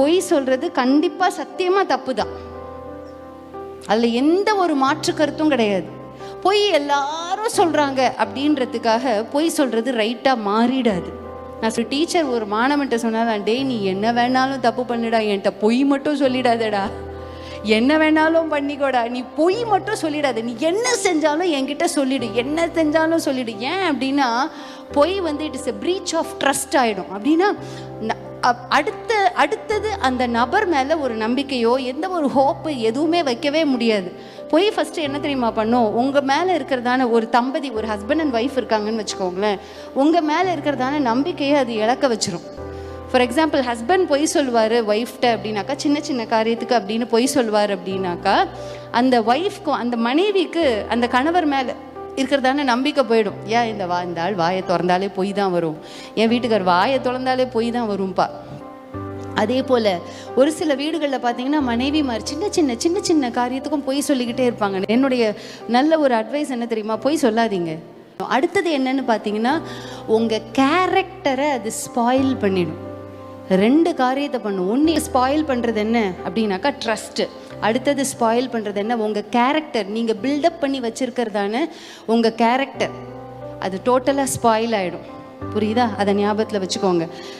பொய் சொல்கிறது கண்டிப்பாக சத்தியமாக தப்பு தான் அதில் எந்த ஒரு மாற்று கருத்தும் கிடையாது. பொய் எல்லாரும் சொல்கிறாங்க அப்படின்றதுக்காக பொய் சொல்கிறது ரைட்டாக மாறிடாது. நான் ஒரு டீச்சர் ஒரு மாணவன்ட்ட சொன்னாதான் டேய் நீ என்ன வேணாலும் தப்பு பண்ணுடா என்கிட்ட பொய் மட்டும் சொல்லிடாதடா. என்ன வேணாலும் பண்ணிக்கோடா. நீ பொய் மட்டும் சொல்லிடாத. நீ என்ன செஞ்சாலும் என்கிட்ட சொல்லிடு. என்ன செஞ்சாலும் சொல்லிடு. ஏன் அப்படின்னா பொய் வந்து it is a breach of trust ஆகிடும் அப்படின்னா அடுத்த அடுத்தது அந்த நபர் மேலே ஒரு நம்பிக்கையோ எந்த ஒரு ஹோப்பு எதுவுமே வைக்கவே முடியாது. போய் ஃபஸ்ட்டு என்ன தெரியுமா பண்ணும்? உங்கள் மேலே இருக்கிறதான ஒரு தம்பதி ஒரு ஹஸ்பண்ட் அண்ட் ஒய்ஃப் இருக்காங்கன்னு வச்சுக்கோங்களேன். உங்கள் மேலே இருக்கிறதான நம்பிக்கையை அது இழக்க வச்சிரும். ஃபார் எக்ஸாம்பிள் ஹஸ்பண்ட் பொய் சொல்லுவார் ஒய்ஃப்ட்ட அப்படின்னாக்கா சின்ன சின்ன காரியத்துக்கு அப்படின்னு பொய் சொல்லுவார் அப்படின்னாக்கா அந்த ஒய்ஃப்க்கும் அந்த மனைவிக்கு அந்த கணவர் மேலே இருக்கிறதான நம்பிக்கை போயிடும். ஏன் இந்த வா இந்த ஆள் வாயை திறந்தாலே பொய் தான் வரும். என் வீட்டுக்கார் வாயை திறந்தாலே பொய் தான் வரும்பா. அதே போல் ஒரு சில வீடுகளில் பார்த்தீங்கன்னா மனைவிமார் சின்ன சின்ன சின்ன சின்ன காரியத்துக்கும் பொய் சொல்லிக்கிட்டே இருப்பாங்க. என்னுடைய நல்ல ஒரு அட்வைஸ் என்ன தெரியுமா? பொய் சொல்லாதீங்க. அடுத்தது என்னன்னு பார்த்தீங்கன்னா உங்கள் கேரக்டரை அது ஸ்பாயில் பண்ணிடும். ரெண்டு காரியத்தை பண்ணும். ஒன்று ஸ்பாயில் பண்ணுறது என்ன அப்படின்னாக்கா ட்ரஸ்ட்டு அடுத்தது ஸ்பாயில் பண்ணுறது என்ன? உங்கள் கேரக்டர் நீங்கள் பில்டப் பண்ணி வச்சுருக்கிறதான உங்கள் கேரக்டர் அது டோட்டலாக ஸ்பாயில் ஆகிடும் புரியுதா? அதை ஞாபகத்தில் வச்சுக்கோங்க.